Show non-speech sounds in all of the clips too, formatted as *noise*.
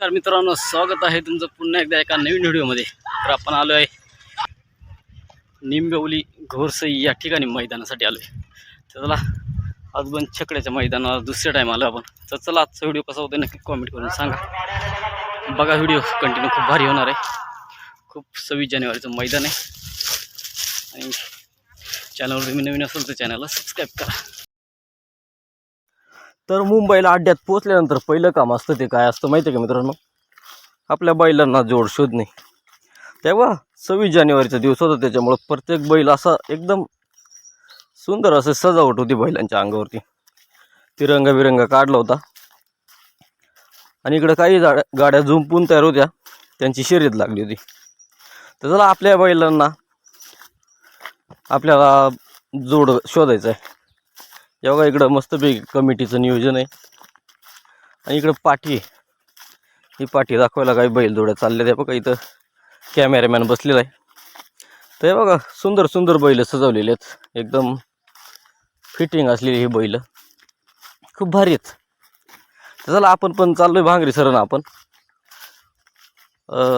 तर मित्रांनो स्वागत आहे तुमचं पुन्हा एकदा एका नवीन व्हिडिओमध्ये. तर आपण आलो आहे निंबवली घोरसई या ठिकाणी मैदानासाठी आलो आहे तर चला आज पण छकड्याच्या मैदानाला दुसऱ्या टाईम आलो आपण. तर चला आजचा व्हिडिओ कसा होतो नक्की कॉमेंट करून सांगा. बघा व्हिडिओ कंटिन्यू खूप भारी होणार आहे. खूप सव्वीस जानेवारीचं मैदान आहे. आणि चॅनलवर तुम्ही नवीन असेल तर चॅनलला सबस्क्राईब करा. तर मुंबईला अड्ड्यात पोचल्यानंतर पहिलं काम असतं ते काय असतं माहिती आहे का मित्रांनो? आपल्या बैलांना जोड शोधणे. तेव्हा सव्वीस जानेवारीचा दिवस होता त्याच्यामुळं प्रत्येक बैल असा एकदम सुंदर असं सजावट होती बैलांच्या अंगावरती. तिरंगा बिरंगा काढला होता. आणि इकडं काही जाड्या गाड्या झुंपून तयार होत्या. त्यांची शर्यत लागली होती. तर चला आपल्या बैलांना आपल्याला जोड शोधायचं आहे. हे बघा इकडं मस्तपैकी कमिटीचं नियोजन आहे. आणि इकडं पाठी ही पाठी दाखवायला काही बैलजोड्या चालल्या त्या बघा इथं कॅमेरामॅन बसलेला आहे. तर हे बघा सुंदर सुंदर बैल सजवलेले आहेत. एकदम फिटिंग असलेली ही बैल. खूप भारी आहेत. तर चला आपण पण चाललोय भांगरी सरण आपण.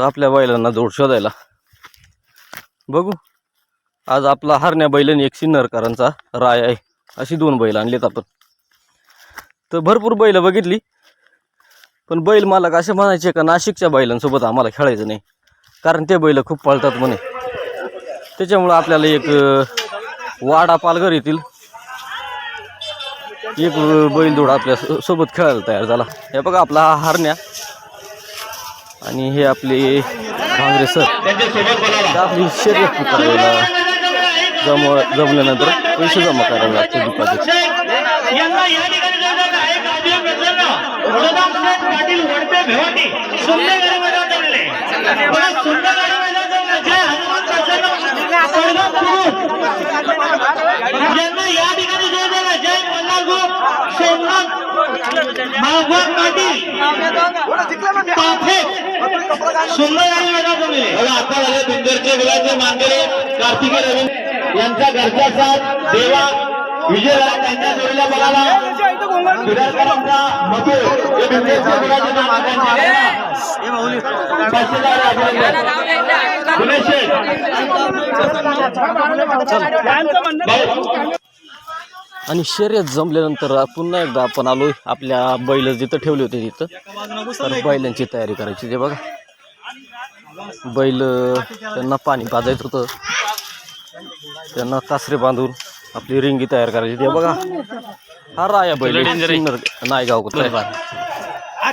आपल्या बैलांना जोड शोधायला. बघू. आज आपला हरण्या बैलन एक सिन्नरकरांचा राय आहे. अशी दोन बैल आणलेत आपण. तर भरपूर बैल बघितली. पण बैल मालक असे म्हणायचे का नाशिकच्या बैलांसोबत आम्हाला खेळायचं नाही. कारण ते बैल खूप पळतात म्हणे. त्याच्यामुळं आपल्याला एक वाडा पालघर येथील एक अं, आपल्यासोबत खेळायला तयार झाला. हे बघा आपला हा हरण्या. आणि हे आपले भांगरे सर. आपली शर्यत पुकारलेला. जम जमल्यानंतर पैसे जमा करायला लागते डिपॉझिट या ठिकाणी जय मल्हार ग्रुप सोमनाथ पाटील सुंदर गाडी मैदान चालले बघा आता झाले बिंदरचे गुलाचे मांगरे कार्तिके रवी. यांचा घरचा साथ देवा विजय त्यांच्या जोडीला बघायला. सुधारकरांचा मधु हे बिंदरचे गुलाचे नामांकन आणि शर्यत जमल्यानंतर पुन्हा एकदा आपण आलोय आपल्या बैल जिथं ठेवले होते तिथं. तर बैलांची तयारी करायची ते बघा. बैल त्यांना पाणी पाजायचं होतं. त्यांना कासरे बांधून आपली रिंगी तयार करायची ते बघा हा राया बैल नायगाव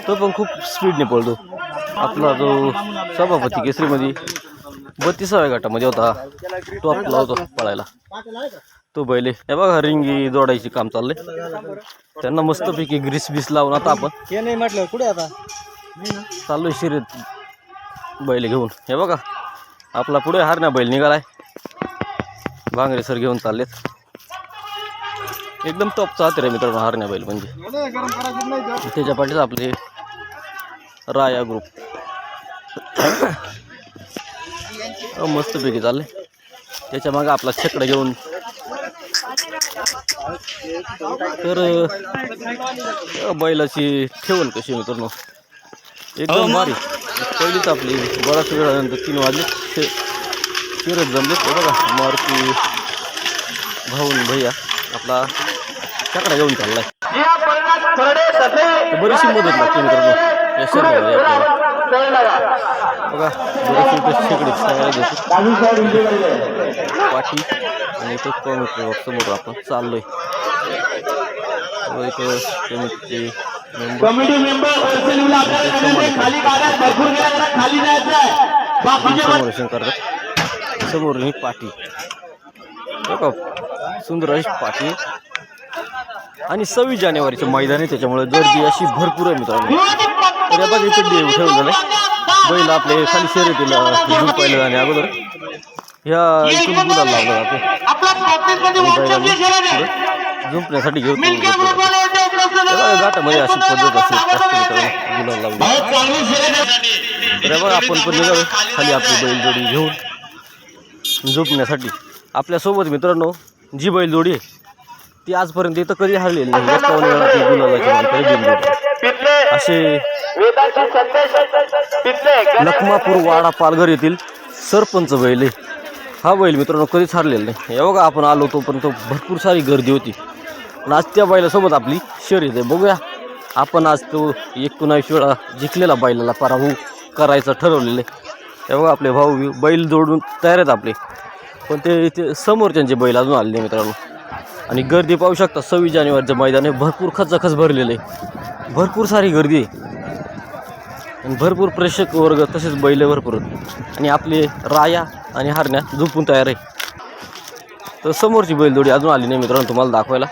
तो पण खूप स्पीडने पळतो. आपला जो सभापती केसरीमध्ये बत्तीसाव्या गटामध्ये होता. टॉपला होता पळायला. तो बैल आहे. हे बघा रिंगी जोडायची काम चाललंय. त्यांना मस्तपैकी ग्रीस बीस लावून आता आपण नाही म्हटलं कुठे आता? चाललोय शर्यत बैल घेऊन. हे बघा आपला पुढे हारण्या बैल निघालाय. भांगरे सर घेऊन चाललेत. एकदम टॉप चाहते रे मित्रांनो हारण्या बैल म्हणजे. त्याच्या पाठीच आपले राया ग्रुप *coughs* मस्तपैकी चालले त्याच्यामागे आपला छकडा घेऊन. तर बैलाची ठेवण कशी मित्रांनो? एकदम भारी. पहिलीच आपली बराच वेळानंतर तीन वाजले. शे शिरत जमले ते बघा मारुती भाऊन भैया आपला छकडा घेऊन चाललाय. तर बरीचशी मदत लागते मित्रांनो. या बघा इथं शेकडे सांगायला घेतो पाठी आणि इथं कॉमेंट समोर आपण चाललोय. इथं कमिटी मेंबर आपल्याला म्हणायचंय, खाली गाड्या भरपूर जरा खाली जायचं आहे. बाकीचे करतात. समोर ही पाठी सुंदर अशी पाठी आणि सव्वीस जानेवारीचे मैदान आहे त्याच्यामुळे गर्दी अशी भरपूर आहे मित्रांनो. तर या बघा इकडे ठेवलेलं आहे बैल आपले खाली शर्यतीला झुंपायला जाणे अगोदर. ह्या इथून गुलाल लावला जाते झुंपण्यासाठी घेऊन घाटामध्ये अशी पद्धत असते मित्रांनो गुलाल लावली बघा आपण पण निघालो. खाली आपली बैलजोडी घेऊन झोपण्यासाठी. आपल्यासोबत मित्रांनो जी बैलजोडी आहे ती आजपर्यंत इथं कधी हरलेली नाही. एकावन्न वेळा ती गुलालाची असे लखमापूर वाडा पालघर येथील सरपंच बैल आहे. हा बैल मित्रांनो कधीच हरलेला नाही. हे बघा आपण आलो तोपर्यंत भरपूर सारी गर्दी होती. आणि आज त्या बैलासोबत आपली शर्यत आहे. बघूया. आपण आज तो एकोणावीस वेळा जिंकलेला बैलाला पराभव करायचं ठरवलेलं आहे. तेव्हा आपले भाऊ बैल जोडून तयार आहेत आपले. पण ते ते समोरच्यांचे बैल अजून आले मित्रांनो. आणि गर्दी पाहू शकता सव्वीस जानेवारीचं मैदान आहे भरपूर खचाखच भरलेलं आहे. भरपूर सारी गर्दी आहे. आणि भरपूर प्रेक्षक वर्ग तसेच बैल भरपूर आणि आपले राया आणि हरण्या झोपून तयार आहे. तर समोरची बैलजोडी अजून आली नाही मित्रांनो तुम्हाला दाखवायला.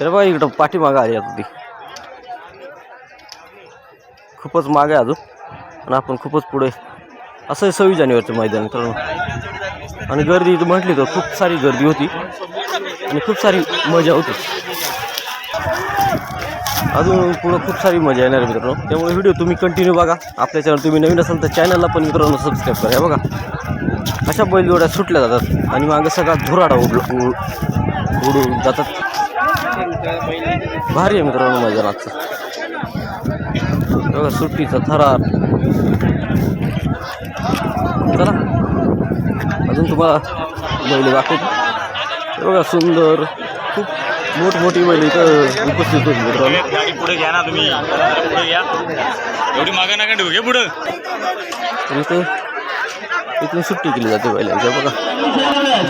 तर बघा इकडं पाठीमागं आली आता ती खूपच मागे आहे अजून. आणि आपण खूपच पुढे. असं आहे सव्वीस जानेवारीचं मैदान मित्रांनो. आणि गर्दी इथं म्हटली तर खूप सारी गर्दी होती. आणि खूप सारी मजा होती. अजून पुढं खूप सारी मजा येणार आहे मित्रांनो. त्यामुळे व्हिडिओ तुम्ही कंटिन्यू बघा. आपल्या चॅनल तुम्ही नवीन असाल तर चॅनलला पण मित्रांनो सबस्क्राईब करा. बघा. अशा बैलजोड्या सुटल्या जातात. आणि मागं सगळा धुराडा उड उड- उडून जातात. भारी आहे मित्रांनो मैदान आजचं हे बघा सुट्टीचा थरार. चला. अजून तुम्हाला बैल दाखवतो. बघा सुंदर. खूप मोठमोठी बैल इथं उपस्थित होती मित्रांनो. गाडी पुढे घ्या ना तुम्ही. पुढे घ्या. एवढी मागा नका ठेवू घे पुढं. इथं इथून सुट्टी केली जाते बैलांच्या बघा.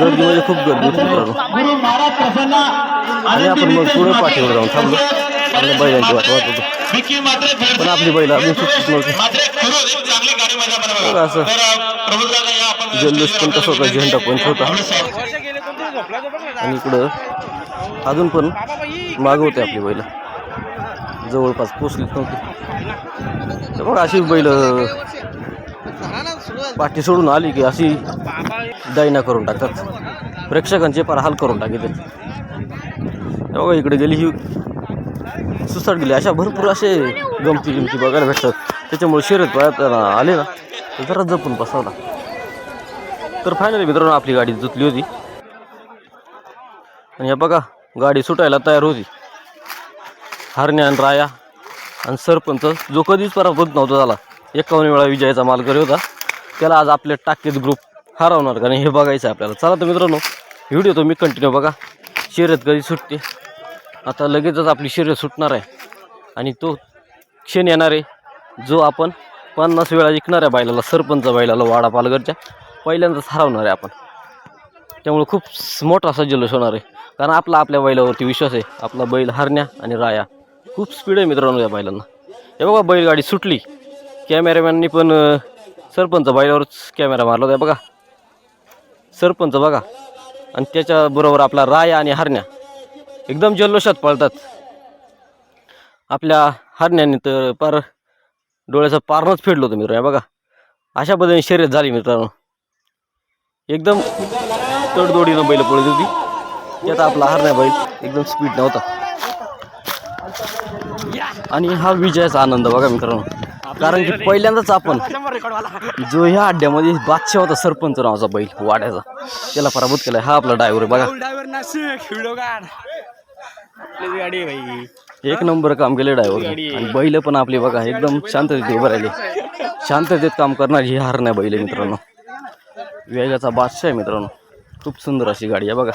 गर्दीमध्ये खूप गर्दी होती मित्रांनो. गुरु महाराज प्रसन्न. आणि आपण मग पुढे पाठीवर जाऊन थांबलो आपल्या बैलांची वाट वाहत होतो. पण आपली बैल अजून सुटत नव्हती असं. जल्लोष पण कसं होता झेंडा पंच होता. आणि इकडं अजून पण मागं होते आपली बैल. जवळपास पोचलीच नव्हती. बघा अशी बैल पाठी सोडून आली की अशी दैना करून टाकतात. प्रेक्षकांचे पार हाल करून टाकतात. बघा इकडे गेली ही सुसाट गेली. अशा भरपूर असे गमती गिमती बघायला भेटतात. त्याच्यामुळे शर्यत पाहत आले ना तर जरा जपून बसावला तर फायनली मित्रांनो आपली गाडी जुतली होती. आणि हे बघा गाडी सुटायला तयार होती. हरण्या आणि राया आणि सरपंच जो कधीच पराभूत नव्हता झाला. एकावन्न वेळा विजयाचा मालकरी होता. त्याला आज आपले टाकेत ग्रुप हरवणार. का नाही हे बघायचं आहे आपल्याला. चला तर मित्रांनो व्हिडिओ तो मी कंटिन्यू बघा. शर्यत कधी सुटते? आता लगेचच आपली शर्यत सुटणार आहे. आणि तो क्षण येणार आहे जो आपण पन्नास वेळा जिंकणाऱ्या बैलाला सरपंच बैलाला वाडा पालघरच्या पहिल्यांदाच हरवणार आहे आपण. त्यामुळे खूप मोठा असा जल्लोष होणार आहे. कारण आपला आपल्या बैलावरती विश्वास आहे. आपला बैल हरण्या आणि राया. खूप स्पीड आहे मित्रांनो या बैलांना. हे बघा बैलगाडी सुटली. कॅमेरामॅननी पण सरपंच बैलावरच कॅमेरा मारला होता. बघा. सरपंच बघा. आणि त्याच्याबरोबर आपला राया आणि हरण्या. एकदम जल्लोषात पळतात. आपल्या हरण्याने तर पार डोळ्याचं पारणच फेडलं होतं मित्र बघा. अशा पद्धतीने शर्यत झाली मित्रांनो. एकदम तडदोडीनं बैल पळत होती. त्यात आपला हरण्या बैल एकदम स्पीड नव्हता आणि हा विजयाचा आनंद बघा मित्रांनो. कारण की पहिल्यांदाच आपण जो ह्या अड्ड्यामध्ये बादशाह होता सरपंच नावाचा बैल वाड्याचा. त्याला पराभूत केला हा आपला ड्रायव्हर बघा. एक नंबर काम केले ड्रायव्हर आणि बैल पण आपली बघा एकदम शांततेत उभं राहिले. शांततेत काम करणारी ही हरण्या बैल आहे मित्रांनो. वेगाचा बादशाह आहे मित्रांनो. खूप सुंदर अशी गाडी आहे बघा.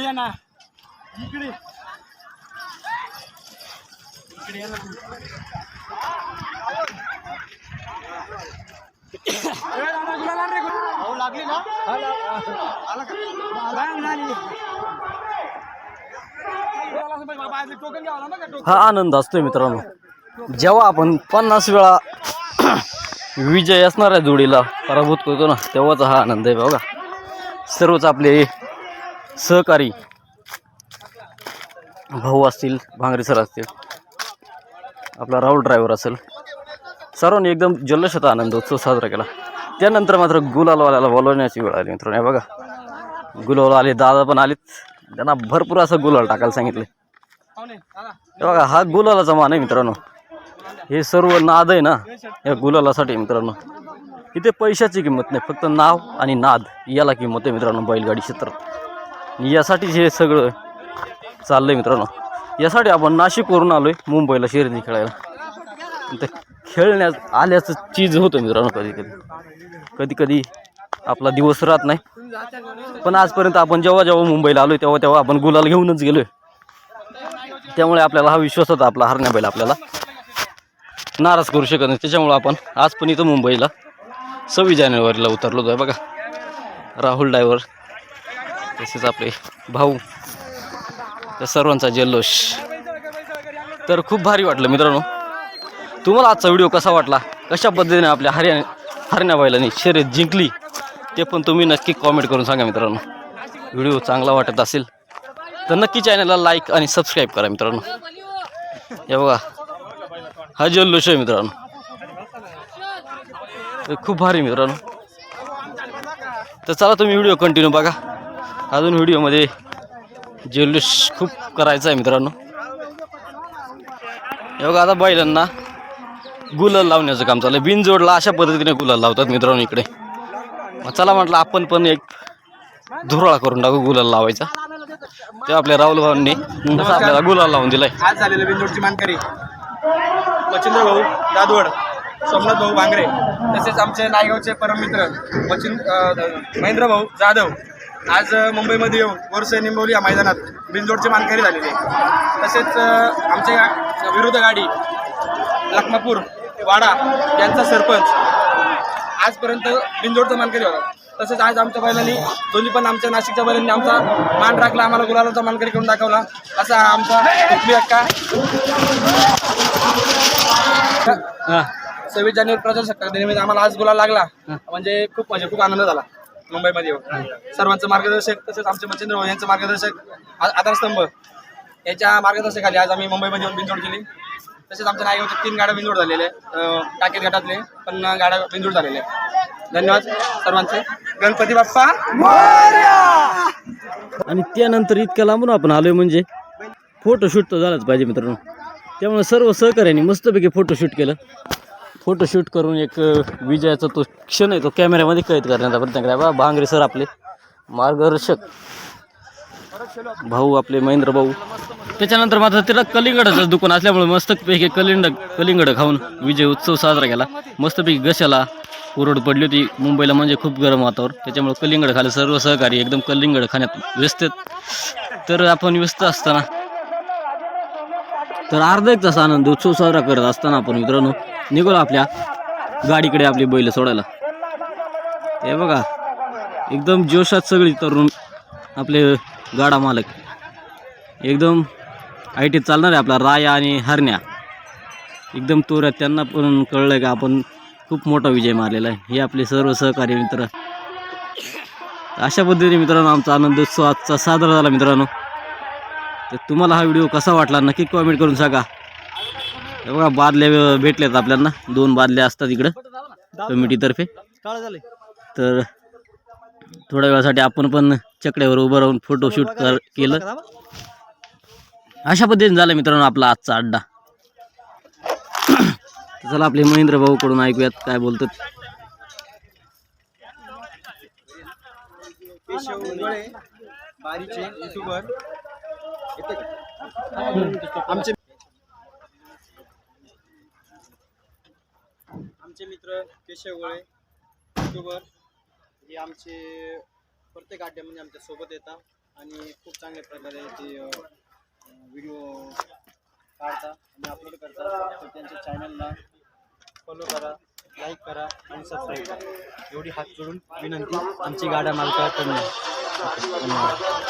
इकडे या ना. इकडे. इकडे या ना तू. ए, नाना, गुलाल आण रे, गुलाल. लागली ना. आला टोकन घ्यावं ना टोकन? हा आनंद असतोय मित्रांनो. जेव्हा आपण पन्नास वेळा *clears throat* विजय असणाऱ्या जोडीला पराभूत करतो ना तेव्हाचा हा आनंद आहे बघा. सर्वच आपले सहकारी भाऊ असतील भांगरे सर असतील आपला राहुल ड्रायव्हर असेल सर्वांनी एकदम जल्लोषात आनंद उत्सव साजरा केला. त्यानंतर मात्र गुलालवाल्याला बोलवण्याची वेळ आली मित्रांनो बघा. गुलाल आले दादा पण आलेत. त्यांना भरपूर असं गुलाल टाकायला सांगितले. बघा हा गुलालाचा मान आहे मित्रांनो. हे सर्व नाद आहे ना या गुलालासाठी मित्रांनो. इथे पैशाची किंमत नाही फक्त नाव आणि नाद याला किंमत आहे मित्रांनो बैलगाडी क्षेत्रात. यासाठीच हे सगळं चाललं आहे मित्रांनो. यासाठी आपण नाशिकवरून आलो आहे मुंबईला शर्यती खेळायला. ते खेळण्यात आल्याचं चीज होतं मित्रांनो कधी कधी. कधी कधी आपला दिवस राहत नाही. पण आजपर्यंत आपण जेव्हा जेव्हा मुंबईला आलो तेव्हा तेव्हा आपण गुलाल घेऊनच गेलो त्यामुळे आपल्याला हा विश्वास होता आपला हरण्या बैल आपल्याला. नाराज करू शकत नाही. त्याच्यामुळं आपण आज पण इथं मुंबईला सव्वीस जानेवारीला उतरलो आहे बघा. राहुल ड्रायव्हर तसेच आपले भाऊ त्या सर्वांचा जल्लोष. तर खूप भारी वाटलं मित्रांनो. तुम्हाला आजचा व्हिडिओ कसा वाटला? कशा पद्धतीने आपल्या हरियाणा हरण्या बैलांनी शर्यत जिंकली? ते पण तुम्ही नक्की कॉमेंट करून सांगा मित्रांनो. व्हिडिओ चांगला वाटत असेल तर नक्की चॅनलला लाईक आणि सबस्क्राईब करा मित्रांनो. हे बघा हा जल्लोष आहे मित्रांनो. तर खूप भारी मित्रांनो. तर चला तुम्ही व्हिडिओ कंटिन्यू बघा. अजून व्हिडिओमध्ये जल्लोष खूप करायचा आहे मित्रांनो. हे बघा आता बैलांना गुलाल लावण्याचं काम चाललं बिनजोडला अशा पद्धतीने गुलाल लावतात मित्रांनो इकडे. चला म्हटलं आपण पण एक धुराळा करून टाकू गुलाल लावायचा. ते आपल्या राहुल भाऊंनी तसं आपल्याला गुलाल लावून दिलाय. आज झालेलं बिंदोडची मानकरी. मच्छिंद्र भाऊ दादवड सोमनाथ भाऊ भांगरे तसेच आमचे नायगावचे परममित्र मच्छिंद महेंद्र भाऊ जाधव. आज मुंबईमध्ये येऊन वर्ष निंबवली या मैदानात बिंदोडचे मानकरी झालेले तसेच अ, आमचे गा- विरुद्ध गाडी लखमापूर वाडा यांचा सरपंच. आजपर्यंत बिंदोडचा मानकरी होता. तसेच आज आमच्या बैलांनी दोन्ही पण आमच्या नाशिकच्या बैलांनी आमचा मान राखला आम्हाला गुलालाचा मानकरी करून दाखवला. असा आमचा कुठली अक्का सव्वीस जानेवारी प्रजासत्ताक दिनानिमित्त आम्हाला आज गुलाल लागला. म्हणजे खूप म्हणजे खूप आनंद झाला. मुंबईमध्ये येऊन सर्वांचं मार्गदर्शक तसेच आमचे मच्छिंद्र यांचं मार्गदर्शक आधारस्तंभ. याच्या मार्गदर्शकाली आज आम्ही मुंबईमध्ये येऊन बिनजोड केली. तसेच आमच्या नायगावचे तीन गाड्या बिनजोड झालेल्या आहेत. टाकेत गटातले पण गाड्या बिनजोड झालेल्या आहेत. धन्यवाद सर्वांचे. गणपती बाप्पा. आणि त्यानंतर इतक्या लांबून आपण आलोय म्हणजे फोटोशूट तर झालाच पाहिजे मित्रांनो. त्यामुळे सर्व सहकार्याने मस्तपैकी फोटोशूट केलं. फोटोशूट करून एक विजयाचा तो क्षण आहे तो कॅमेऱ्यामध्ये कैद करण्याचा प्रयत्न करा बा भांगरे सर आपले. मार्गदर्शक. भाऊ आपले महेंद्र भाऊ. त्याच्यानंतर मात्र तिला कलिंगडाचं दुकान असल्यामुळे मस्तपैकी कलिंड कलिंगड खाऊन विजय उत्सव साजरा केला. मस्तपैकी गशाला कोरड पडली होती. मुंबईला म्हणजे खूप गरम वातावरण. त्याच्यामुळे कलिंगड खाले सर्व सहकारी एकदम कलिंगड खाण्यात व्यस्त आहेत. तर आपण व्यस्त असताना तर अर्धा एक तास आनंद उत्सव साजरा करत असताना आपण मित्रांनो निघालो आपल्या गाडीकडे आपली बैल सोडायला. हे बघा एकदम जोशात सगळी तरुण आपले गाडा मालक. एकदम आय टीत चालणार आहे आपला राया आणि हरण्या. एकदम तोऱ्यात त्यांना पण कळलं की आपण खूप मोठा विजय मारलेला आहे. हे आपले सर्व सहकारी मित्र. अशा पद्धतीने मित्रांनो आमचा आनंद उत्सव आजचा साजरा झाला मित्रांनो. तर तुम्हाला हा व्हिडिओ कसा वाटला नक्की कमेंट करून सांगा. बघा बादल्या भेटल्यात आपल्याला दोन बादल्या असतात इकडं कमिटीतर्फे. तर थोड्या वेळासाठी आपण पण चकड्यावर उभं राहून फोटोशूट कर केलं. अशा पद्धतीने झालं मित्रांनो आपला आजचा अड्डा. *coughs* चला आपले महेंद्र भाऊ कडून ऐकूयात काय बोलतात. बारीचे युट्यूबर आमचे आमचे मित्र केशव गोळे युट्यूबर हे आमचे प्रत्येक अड्ड्यामध्ये आमच्यासोबत येतात आणि खूप चांगल्या प्रकारे ते व्हिडिओ काढतात आणि अपलोड करतात. त्यांच्या चॅनलला फॉलो करा लाईक करा आणि सबस्क्राईब करा. एवढी हात जोडून विनंती. आमची गाड्या मालकाकडनं धन्यवाद.